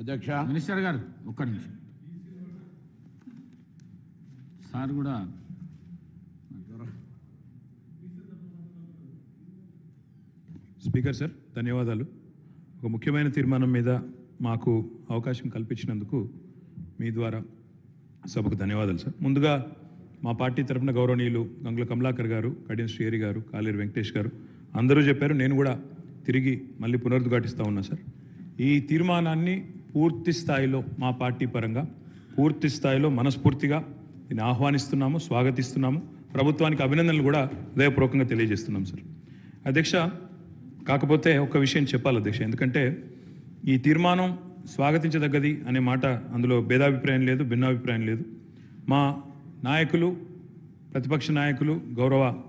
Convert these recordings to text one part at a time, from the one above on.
అధ్యక్ష. మినిస్టర్ గారు ఒక్క నిమిషం. సార్ కూడా స్పీకర్ సార్ ధన్యవాదాలు. ఒక ముఖ్యమైన తీర్మానం మీద మాకు అవకాశం కల్పించినందుకు మీ ద్వారా సభకు ధన్యవాదాలు సార్. ముందుగా మా పార్టీ తరపున గౌరవనీయులు గంగుల కమలాకర్ గారు కడియం శ్రీహరి గారు కాలేరు వెంకటేష్ గారు అందరూ చెప్పారు నేను కూడా తిరిగి మళ్ళీ పునరుద్ఘాటిస్తూ ఉన్నా సార్. ఈ తీర్మానాన్ని పూర్తి స్థాయిలో మా పార్టీ పరంగా పూర్తి స్థాయిలో మనస్ఫూర్తిగా దీన్ని ఆహ్వానిస్తున్నాము స్వాగతిస్తున్నాము. ప్రభుత్వానికి అభినందనలు కూడా హృదయపూర్వకంగా తెలియజేస్తున్నాం సార్. అధ్యక్ష కాకపోతే ఒక విషయం చెప్పాలి అధ్యక్ష. ఎందుకంటే ఈ తీర్మానం స్వాగతించదగ్గది అనే మాట అందులో భేదాభిప్రాయం లేదు భిన్నాభిప్రాయం లేదు. మా నాయకులు ప్రతిపక్ష నాయకులు గౌరవ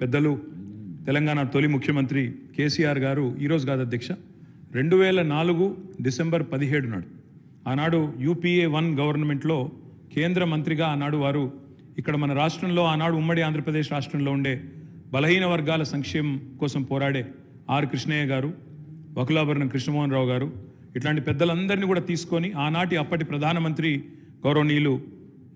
పెద్దలు తెలంగాణ తొలి ముఖ్యమంత్రి కేసీఆర్ గారు ఈరోజు కాదు అధ్యక్ష. రెండు వేల నాలుగు డిసెంబర్ పదిహేడు నాడు. ఆనాడు యూపీఏ వన్ గవర్నమెంట్లో కేంద్ర మంత్రిగా ఆనాడు వారు ఇక్కడ మన రాష్ట్రంలో ఆనాడు ఉమ్మడి ఆంధ్రప్రదేశ్ రాష్ట్రంలో ఉండే బలహీన వర్గాల సంక్షేమం కోసం పోరాడే ఆర్ కృష్ణయ్య గారు వకులాభరణం కృష్ణమోహన్ రావు గారు ఇట్లాంటి పెద్దలందరినీ కూడా తీసుకొని ఆనాటి అప్పటి ప్రధానమంత్రి గౌరవనీయులు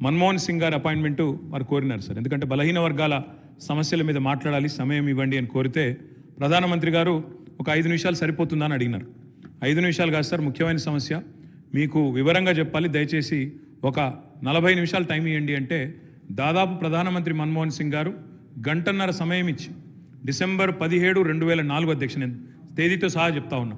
మన్మోహన్ సింగ్ గారి అపాయింట్మెంటు వారు కోరినారు సార్. ఎందుకంటే బలహీన వర్గాల సమస్యల మీద మాట్లాడాలి సమయం ఇవ్వండి అని కోరితే ప్రధానమంత్రి గారు ఒక ఐదు నిమిషాలు సరిపోతుందా అని అడిగినారు. ఐదు నిమిషాలు కాదు సార్ ముఖ్యమైన సమస్య. మీకు వివరంగా చెప్పాలి దయచేసి ఒక నలభై నిమిషాలు టైం ఇవ్వండి అంటే దాదాపు ప్రధానమంత్రి మన్మోహన్ సింగ్ గారు గంటన్నర సమయం ఇచ్చి డిసెంబర్ పదిహేడు రెండు వేల నాలుగు అధ్యక్ష తేదీతో సహా చెప్తా ఉన్నా.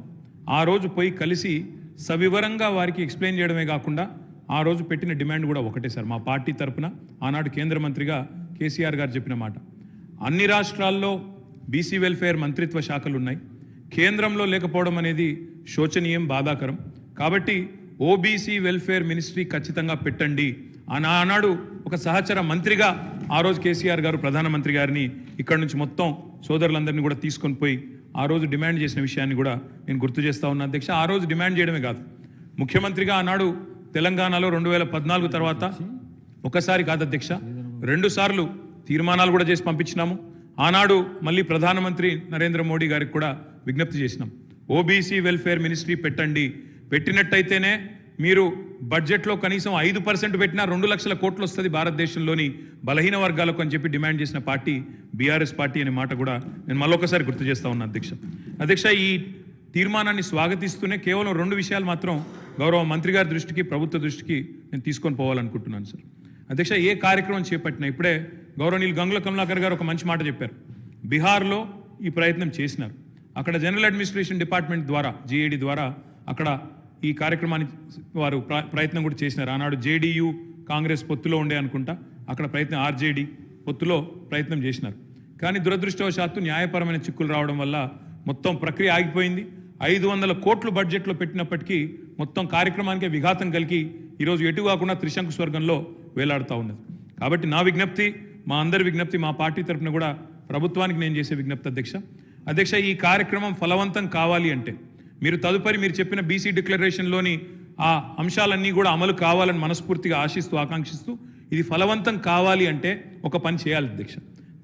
ఆ రోజు పోయి కలిసి సవివరంగా వారికి ఎక్స్ప్లెయిన్ చేయడమే కాకుండా ఆ రోజు పెట్టిన డిమాండ్ కూడా ఒకటే సార్ మా పార్టీ తరపున ఆనాడు కేంద్ర మంత్రిగా కేసీఆర్ గారు చెప్పిన మాట. అన్ని రాష్ట్రాల్లో బీసీ వెల్ఫేర్ మంత్రిత్వ శాఖలు ఉన్నాయి కేంద్రంలో లేకపోవడం అనేది శోచనీయం బాధాకరం. కాబట్టి ఓబీసీ వెల్ఫేర్ మినిస్ట్రీ ఖచ్చితంగా పెట్టండి. అని ఆనాడు ఒక సహచర మంత్రిగా ఆ రోజు కేసీఆర్ గారు ప్రధానమంత్రి గారిని ఇక్కడ నుంచి మొత్తం సోదరులందరినీ కూడా తీసుకొని పోయి ఆ రోజు డిమాండ్ చేసిన విషయాన్ని కూడా నేను గుర్తు చేస్తా ఉన్నా. అధ్యక్ష ఆ రోజు డిమాండ్ చేయడమే కాదు. ముఖ్యమంత్రిగా ఆనాడు తెలంగాణలో రెండు వేల పద్నాలుగు తర్వాత ఒకసారి కాదు అధ్యక్ష రెండు సార్లు తీర్మానాలు కూడా చేసి పంపించినాము. ఆనాడు మళ్ళీ ప్రధానమంత్రి నరేంద్ర మోడీ గారికి కూడా విజ్ఞప్తి చేసినాం. ఓబీసీ వెల్ఫేర్ మినిస్ట్రీ పెట్టండి. పెట్టినట్టయితేనే మీరు బడ్జెట్లో కనీసం ఐదు పర్సెంట్ పెట్టినా రెండు లక్షల కోట్లు వస్తుంది భారతదేశంలోని బలహీన వర్గాలకు అని చెప్పి డిమాండ్ చేసిన పార్టీ బీఆర్ఎస్ పార్టీ అనే మాట కూడా నేను మళ్ళొకసారి గుర్తు చేస్తా ఉన్నా అధ్యక్ష. అధ్యక్ష ఈ తీర్మానాన్ని స్వాగతిస్తూనే కేవలం రెండు విషయాలు మాత్రం గౌరవ మంత్రి గారి దృష్టికి ప్రభుత్వ దృష్టికి నేను తీసుకొని పోవాలనుకుంటున్నాను సార్. అధ్యక్ష ఏ కార్యక్రమం చేపట్టినా ఇప్పుడే గౌరవనీయులు గంగుల కమలాకర్ గారు ఒక మంచి మాట చెప్పారు. బీహార్లో ఈ ప్రయత్నం చేసినారు. అక్కడ జనరల్ అడ్మినిస్ట్రేషన్ డిపార్ట్మెంట్ ద్వారా జీఏడి ద్వారా అక్కడ ఈ కార్యక్రమాన్ని వారు ప్ర- ప్రయత్నం కూడా చేసినారు. ఆనాడు జేడీయూ కాంగ్రెస్ పొత్తులో ఉండే అనుకుంటా అక్కడ ప్రయత్నం ఆర్జేడీ పొత్తులో ప్రయత్నం చేసినారు. కానీ దురదృష్టవశాత్తు న్యాయపరమైన చిక్కులు రావడం వల్ల మొత్తం ప్రక్రియ ఆగిపోయింది. ఐదు వందల కోట్లు బడ్జెట్లో పెట్టినప్పటికీ మొత్తం కార్యక్రమానికే విఘాతం కలిగి ఈరోజు ఎటు కాకుండా త్రిశంకు స్వర్గంలో వేలాడుతూ ఉన్నది. కాబట్టి నా విజ్ఞప్తి మా అందరి విజ్ఞప్తి మా పార్టీ తరఫున కూడా ప్రభుత్వానికి నేను చేసే విజ్ఞప్తి అధ్యక్ష. అధ్యక్ష ఈ కార్యక్రమం ఫలవంతం కావాలి అంటే మీరు తదుపరి మీరు చెప్పిన బీసీ డిక్లరేషన్లోని ఆ అంశాలన్నీ కూడా అమలు కావాలని మనస్ఫూర్తిగా ఆశిస్తూ ఆకాంక్షిస్తూ ఇది ఫలవంతం కావాలి అంటే ఒక పని చేయాలి అధ్యక్ష.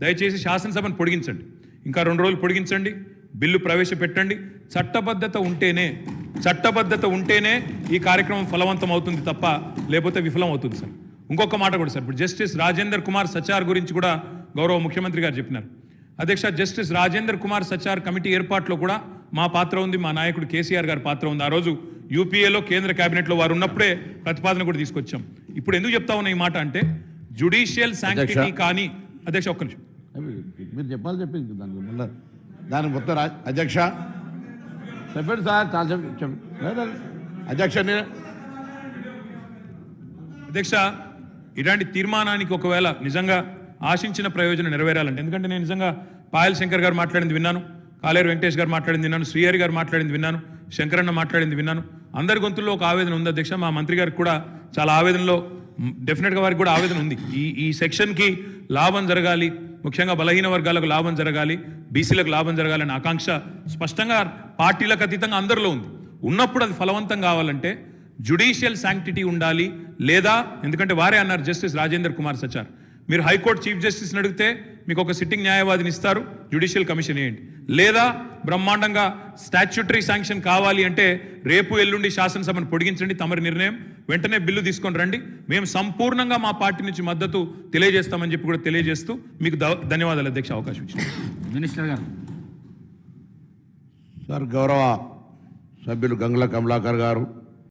దయచేసి శాసనసభను పొడిగించండి. ఇంకా రెండు రోజులు పొడిగించండి. బిల్లు ప్రవేశపెట్టండి. చట్టబద్ధత ఉంటేనే చట్టబద్ధత ఉంటేనే ఈ కార్యక్రమం ఫలవంతం అవుతుంది తప్ప లేకపోతే విఫలం అవుతుంది సార్. ఇంకొక మాట కూడా సార్. ఇప్పుడు జస్టిస్ రాజేందర్ కుమార్ సచార్ గురించి కూడా గౌరవ ముఖ్యమంత్రి గారు చెప్పినారు. అధ్యక్ష జస్టిస్ రాజేందర్ కుమార్ సచార్ కమిటీ ఏర్పాట్లో కూడా మా పాత్ర ఉంది. మా నాయకుడు కేసీఆర్ గారి పాత్ర ఉంది. ఆ రోజు యూపీఏలో కేంద్ర కేబినెట్లో వారు ఉన్నప్పుడే ప్రతిపాదన కూడా తీసుకొచ్చాం. ఇప్పుడు ఎందుకు చెప్తా ఉన్నా ఈ మాట అంటే జుడిషియల్ శాంక్టిటీ కానీ అధ్యక్ష ఒక్క నిమిషం. మీరు చెప్పాలి చెప్పింది దానికి మళ్ళీ దానికి మొత్తం అధ్యక్ష. చెప్పండి సార్ చాలా చెప్పి చెప్పండి. అధ్యక్ష అధ్యక్ష ఇలాంటి తీర్మానానికి ఒకవేళ నిజంగా ఆశించిన ప్రయోజనం నెరవేరాలంటే ఎందుకంటే నేను నిజంగా పాయల్ శంకర్ గారు మాట్లాడింది విన్నాను కాలేరు వెంకటేష్ గారు మాట్లాడింది విన్నాను శ్రీహరి గారు మాట్లాడింది విన్నాను శంకరన్న మాట్లాడింది విన్నాను. అందరి గొంతుల్లో ఒక ఆవేదన ఉంది అధ్యక్ష. మా మంత్రి గారికి కూడా చాలా ఆవేదనలో డెఫినెట్గా వారికి కూడా ఆవేదన ఉంది. ఈ ఈ సెక్షన్కి లాభం జరగాలి ముఖ్యంగా బలహీన వర్గాలకు లాభం జరగాలి బీసీలకు లాభం జరగాలనే ఆకాంక్ష స్పష్టంగా పార్టీలకు అతీతంగా అందరిలో ఉంది. ఉన్నప్పుడు అది ఫలవంతం కావాలంటే జుడిషియల్ శాంక్టిటీ ఉండాలి లేదా ఎందుకంటే వారే అన్నారు జస్టిస్ రాజేందర్ కుమార్ సచార్ మీరు హైకోర్టు చీఫ్ జస్టిస్ని అడిగితే మీకు ఒక సిట్టింగ్ న్యాయవాదిని ఇస్తారు. జుడిషియల్ కమిషన్ వేయండి. లేదా బ్రహ్మాండంగా స్టాచ్యుటరీ శాంక్షన్ కావాలి అంటే రేపు ఎల్లుండి శాసనసభను పొడిగించండి తమరి నిర్ణయం. వెంటనే బిల్లు తీసుకొని రండి. మేము సంపూర్ణంగా మా పార్టీ నుంచి మద్దతు తెలియజేస్తామని చెప్పి కూడా తెలియజేస్తూ మీకు ధన్యవాదాలు అధ్యక్ష అవకాశం ఇచ్చింది మినిస్టర్ గారు. సార్ గౌరవ సభ్యులు గంగుల కమలాకర్ గారు